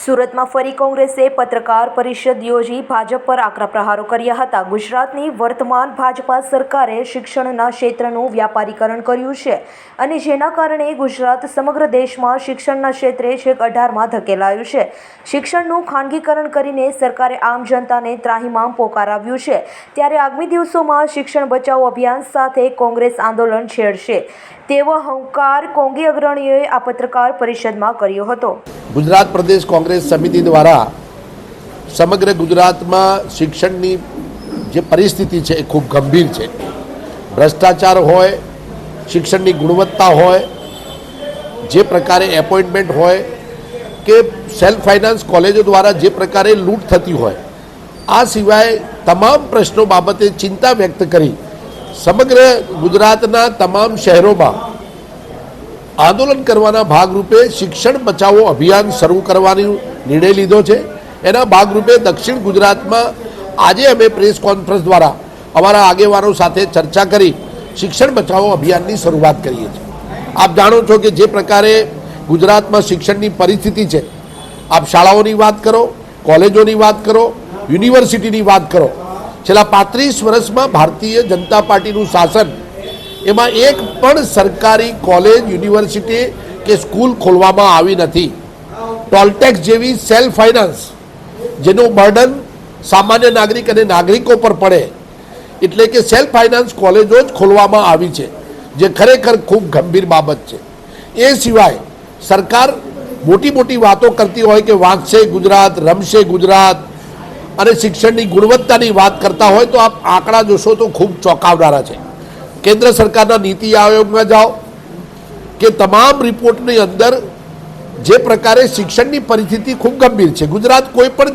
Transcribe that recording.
સુરતમાં ફરી કોંગ્રેસે પત્રકાર પરિષદ યોજી ભાજપ પર આકરા પ્રહારો કર્યા હતા. ગુજરાતની વર્તમાન ભાજપા સરકારે શિક્ષણના ક્ષેત્રનું વ્યાપારીકરણ કર્યું છે અને જેના કારણે ગુજરાત સમગ્ર દેશમાં શિક્ષણના ક્ષેત્રે છેક અઢારમાં ધકેલાયું છે. શિક્ષણનું ખાનગીકરણ કરીને સરકારે આમ જનતાને ત્રાહિમામ પોકારાવ્યું છે. ત્યારે આગામી દિવસોમાં શિક્ષણ બચાવો અભિયાન સાથે કોંગ્રેસ આંદોલન છેડશે. તેવો હંકાર કોંગી અગ્રણીઓએ આ પત્રકાર પરિષદમાં કર્યો હતો. ગુજરાત પ્રદેશ કોંગ્રેસ સમિતિ દ્વારા સમગ્ર ગુજરાતમાં શિક્ષણની જે પરિસ્થિતિ છે એ ખૂબ ગંભીર છે. ભ્રષ્ટાચાર હોય, શિક્ષણની ગુણવત્તા હોય, જે પ્રકારે એપોઇન્ટમેન્ટ હોય કે સેલ્ફ ફાઇનાન્સ કોલેજો દ્વારા જે પ્રકારે લૂંટ થતી હોય, આ સિવાય તમામ પ્રશ્નો બાબતે ચિંતા વ્યક્ત કરી સમગ્ર ગુજરાતના તમામ શહેરોમાં આંદોલન કરવાના ભાગરૂપે શિક્ષણ બચાવો અભિયાન શરૂ કરવાનો નિર્ણય લીધો છે. એના ભાગરૂપે દક્ષિણ ગુજરાતમાં આજે અમે પ્રેસ કોન્ફરન્સ દ્વારા અમારા આગેવાનો સાથે ચર્ચા કરી શિક્ષણ બચાવો અભિયાનની શરૂઆત કરીએ છીએ. આપ જાણો છો કે જે પ્રકારે ગુજરાતમાં શિક્ષણની પરિસ્થિતિ છે, આપ શાળાઓની વાત કરો, કોલેજોની વાત કરો, યુનિવર્સિટીની વાત કરો. છેલ્લા પાંત્રીસ વર્ષમાં ભારતીય જનતા પાર્ટીનું શાસન એમાં એક પણ સરકારી કોલેજ, યુનિવર્સિટી કે સ્કૂલ ખોલવામાં આવી નથી. ટોલટેક્સ જેવી સેલ્ફ ફાઇનાન્સ, જેનું બર્ડન સામાન્ય નાગરિક અને નાગરિકો પર પડે. એટલે કે સેલ્ફ ફાઇનાન્સ કોલેજો જ ખોલવામાં આવી છે, જે ખરેખર ખૂબ ગંભીર બાબત છે. એ સિવાય સરકાર મોટી મોટી વાતો કરતી હોય કે વાંચશે ગુજરાત, રમશે ગુજરાત, અને શિક્ષણની ગુણવત્તાની વાત કરતા હોય તો આપ આંકડા જોશો તો ખૂબ ચોંકાવનારા છે. કેન્દ્ર સરકારના નીતિ આયોગમાં જાઓ કે તમામ રિપોર્ટની અંદર જે પ્રકારે શિક્ષણની પરિસ્થિતિ ખૂબ ગંભીર છે. ગુજરાત કોઈ પણ